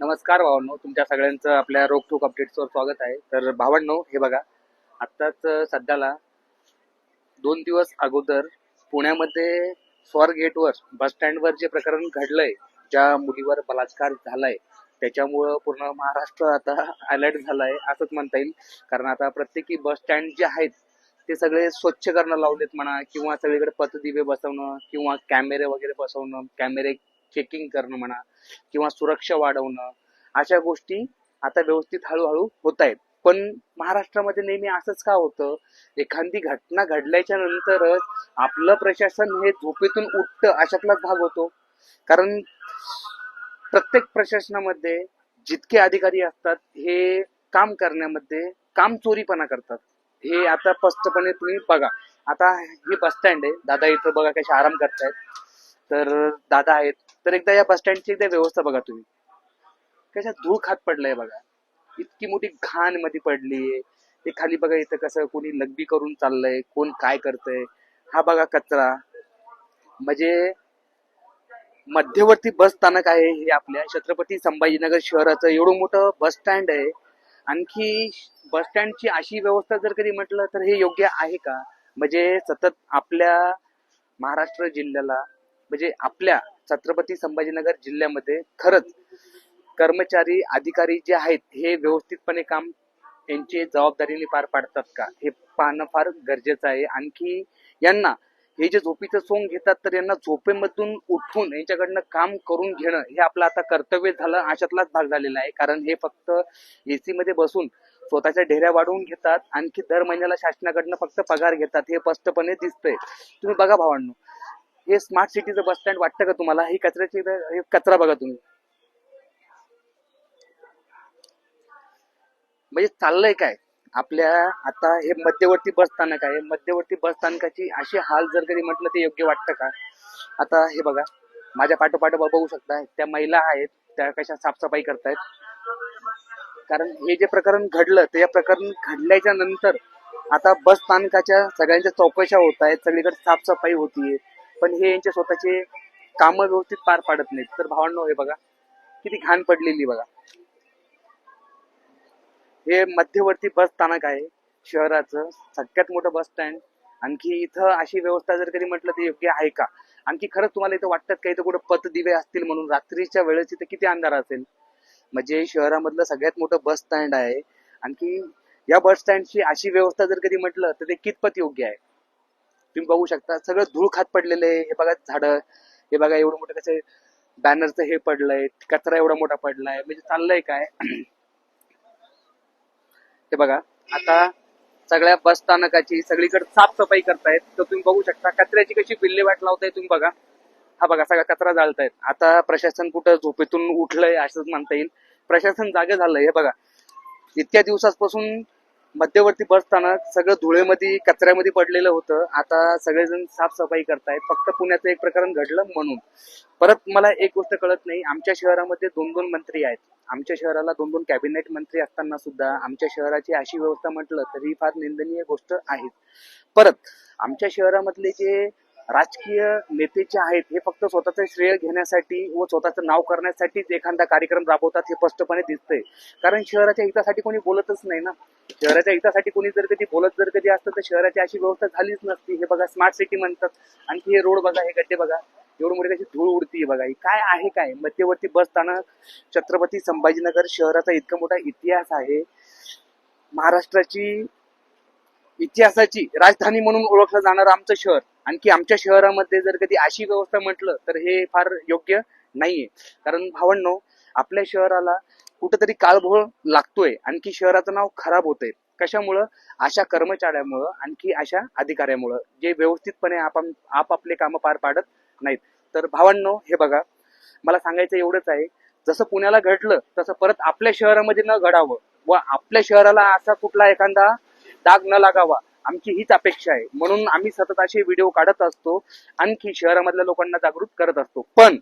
नमस्कार भावांनो तुमच्या सगळ्यांचं आपल्या रोखोक अपडेट्सवर स्वागत आहे. तर भावांनो हे बघा आत्ताच सध्याला दोन दिवस अगोदर पुण्यामध्ये स्वर गेटवर बस स्टँडवर जे प्रकरण घडलंय ज्या मुलीवर बलात्कार झालाय त्याच्यामुळं पूर्ण महाराष्ट्र आता अलर्ट झालाय असंच म्हणता येईल. कारण आता प्रत्येकी बस स्टँड जे आहेत ते सगळे स्वच्छ करणं लावलेत म्हणा किंवा सगळीकडे पथदिवे बसवणं किंवा कॅमेरे वगैरे बसवणं कॅमेरे चेकिंग करणं म्हणा किंवा सुरक्षा वाढवणं अशा गोष्टी आता व्यवस्थित हळूहळू होत आहेत पण महाराष्ट्रामध्ये नेहमी असंच का होतं? एखादी घटना घडल्याच्या नंतरच आपलं प्रशासन हे झोपेतून उठतं अशातलाच भाग होतो. कारण प्रत्येक प्रशासनामध्ये जितके अधिकारी असतात हे काम करण्यामध्ये काम चोरीपणा करतात. हे आता स्पष्टपणे तुम्ही बघा. आता हे बस स्टँड आहे. दादा इथं बघा कसे आराम करतायत. तर दादा आहेत. तर एकदा या बस स्टँडची एकदा व्यवस्था बघा तुम्ही. कशा धूळ खात पडलंय बघा. इतकी मोठी घाणमध्ये पडलीये ते खाली बघा इथं कसं कोणी लग्बी करून चाललंय कोण काय करतंय. हा बघा कचरा. म्हणजे मध्यवर्ती बस स्थानक आहे हे आपल्या छत्रपती संभाजीनगर शहराचं. एवढं मोठं बस स्टँड आहे. आणखी बस स्टँडची अशी व्यवस्था जर कधी म्हटलं तर हे योग्य आहे का? म्हणजे सतत आपल्या महाराष्ट्र जिल्ह्याला म्हणजे आपल्या छत्रपती संभाजीनगर जिल्ह्यामध्ये खरंच कर्मचारी अधिकारी जे आहेत हे व्यवस्थितपणे काम यांचे जबाबदारीने पार पाडतात का? हे पाहणं फार गरजेचं आहे. आणखी यांना हे जे झोपीचं सोंग घेतात तर यांना झोपेमधून उठून यांच्याकडनं काम करून घेणं हे आपलं आता कर्तव्य झालं अशातलाच भाग झालेला आहे. कारण हे फक्त एसी मध्ये बसून स्वतःच्या ढेऱ्या वाढवून घेतात आणखी दर महिन्याला शासनाकडनं फक्त पगार घेतात हे स्पष्टपणे दिसतंय. तुम्ही बघा भावांनो हे स्मार्ट सिटीचं बस स्टँड वाटतं का तुम्हाला? ही कचऱ्याची कचरा बघा तुम्ही. म्हणजे चाललंय काय? आपल्या आता हे मध्यवर्ती बस स्थानक आहे. मध्यवर्ती बस स्थानकाची अशी हाल जर कधी म्हटलं ते योग्य वाटतं का? आता हे बघा. माझ्या पाठोपाठ बघू शकता. त्या महिला आहेत. त्या कशा साफसफाई करतायत. कारण हे जे प्रकरण घडलं ते या प्रकरण घडल्याच्या नंतर आता बस स्थानकाच्या सगळ्यांच्या चौकशा होत आहेत. सगळीकडे साफसफाई होतीये. पण हे यांचे स्वतःचे कामं व्यवस्थित पार पाडत नाहीत. तर भावांनो हे बघा किती घाण पडलेली बघा. हे मध्यवर्ती बस स्थानक आहे शहराचं सगळ्यात मोठं बस स्टँड आणखी इथं अशी व्यवस्था जर कधी म्हटलं तर योग्य आहे का? आणखी खरंच तुम्हाला इथं वाटतात का इथं कुठं पथदिवे असतील म्हणून? रात्रीच्या वेळेस इथं किती अंधार असेल? म्हणजे शहरामधलं सगळ्यात मोठं बस स्टँड आहे. आणखी या बस स्टँडची अशी व्यवस्था जर कधी म्हटलं तर ते कितपत योग्य आहे? तुम्ही बघू शकता सगळं धूळ खात पडलेलं आहे. हे बघा झाडं हे बघा एवढं मोठं कसं बॅनरचं हे पडलंय कचरा एवढा मोठा पडलाय. म्हणजे चाललंय काय? हे बघा आता सगळ्या बस स्थानकाची सगळीकडे साफसफाई करतायत. तर तुम्ही बघू शकता कचऱ्याची कशी विल्हेवाट लावताय तुम्ही बघा. हा बघा सगळा कचरा जाळतायत. आता प्रशासन कुठं झोपेतून उठलंय असंच म्हणता येईल. प्रशासन जागे झालंय हे बघा. इतक्या दिवसापासून मध्यवर्ती बस स्थानक सगळं धुळेमध्ये कचऱ्यामध्ये पडलेलं होतं. आता सगळेजण साफसफाई करतायत. फक्त पुण्याचं एक प्रकरण घडलं म्हणून. परत मला एक गोष्ट कळत नाही. आमच्या शहरामध्ये दोन दोन मंत्री आहेत. आमच्या शहराला दोन दोन कॅबिनेट मंत्री असताना सुद्धा आमच्या शहराची अशी व्यवस्था म्हटलं तरी फार निंदनीय गोष्ट आहे. परत आमच्या शहरामधले जे राजकीय नेते जे आहेत हे फक्त स्वतःचं श्रेय घेण्यासाठी व स्वतःचं नाव करण्यासाठीच एखादा कार्यक्रम राबवतात हे स्पष्टपणे दिसतंय. कारण शहराच्या हितासाठी कोणी बोलतच नाही ना. शहराच्या हितासाठी कोणी जर कधी बोलत जर कधी असतं तर शहराची अशी व्यवस्था झालीच नसती. हे बघा स्मार्ट सिटी म्हणतात. आणखी हे रोड बघा हे गड्डे बघा. एवढं मोठी कशी धूळ उडती बघा. ही काय आहे काय? मध्यवर्ती बस स्थानक छत्रपती संभाजीनगर शहराचा इतका मोठा इतिहास आहे. महाराष्ट्राची इतिहासाची राजधानी म्हणून ओळखलं जाणारं आमचं शहर. आणखी आमच्या शहरामध्ये जर कधी अशी व्यवस्था म्हटलं तर हे फार योग्य नाहीये. कारण भावंनो आपल्या शहराला कुठेतरी काळभोळ लागतोय. आणखी शहराचं नाव खराब होतंय. कशामुळं? अशा कर्मचाऱ्यामुळं आणखी अशा अधिकाऱ्यामुळं जे व्यवस्थितपणे आपण आपापले कामं पार पाडत नाहीत. तर भावांनो हे बघा. मला सांगायचं एवढंच आहे. जसं पुण्याला घडलं तसं परत आपल्या शहरामध्ये न घडावं व आपल्या शहराला असा कुठला एखादा डाग न लागावा आमची हीच अपेक्षा आहे. म्हणून आम्ही सतत असे व्हिडिओ काढत असतो आणखी शहरामधल्या लोकांना जागृत करत असतो. पण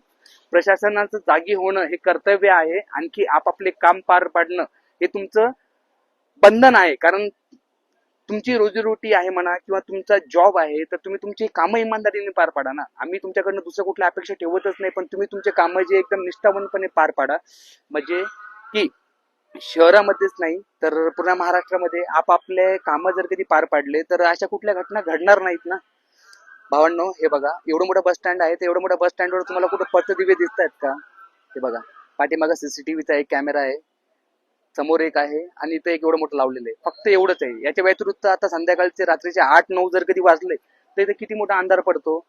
प्रशासनाचं जागी होणं हे कर्तव्य आहे. आणखी आपापले काम पार पाडणं हे तुमचं बंधन आहे. कारण तुमची रोजीरोटी आहे म्हणा किंवा तुमचा जॉब आहे तर तुम्ही तुमची कामं इमानदारीने पार पाडा ना. आम्ही तुमच्याकडनं दुसऱ्या कुठल्या अपेक्षा ठेवतच नाही पण तुम्ही तुमचे कामं जे एकदम निष्ठावनपणे पार पाडा. म्हणजे की शहरामध्येच नाही तर पूर्ण महाराष्ट्रामध्ये आपापले कामं जर कधी पार पाडले तर अशा कुठल्या घटना घडणार नाहीत ना? भावांनो हे बघा एवढं मोठं बस स्टँड आहे तर एवढं मोठ्या बस स्टँडवर तुम्हाला कुठं पथदिवे दिसत आहेत का? हे बघा पाठीमागा सीसीटीव्हीचा एक कॅमेरा आहे समोर एक आहे आणि इथं एक एवढं मोठं लावलेलं आहे. फक्त एवढंच आहे. याच्या व्यतिरिक्त आता संध्याकाळचे रात्रीचे आठ नऊ जर कधी वाजले तर इथे किती मोठा अंधार पडतो?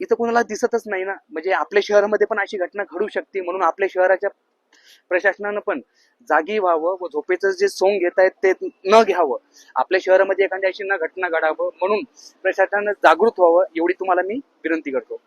इथं कोणाला दिसतच नाही ना. म्हणजे आपल्या शहरामध्ये पण अशी घटना घडू शकते म्हणून आपल्या शहराच्या प्रशासनानं पण जागी व्हावं व झोपेचं जे सोंग घेत आहेत ते न घ्यावं. आपल्या शहरामध्ये एखाद्या अशी न घटना घडावं म्हणून प्रशासनानं जागृत व्हावं एवढी तुम्हाला मी विनंती करतो.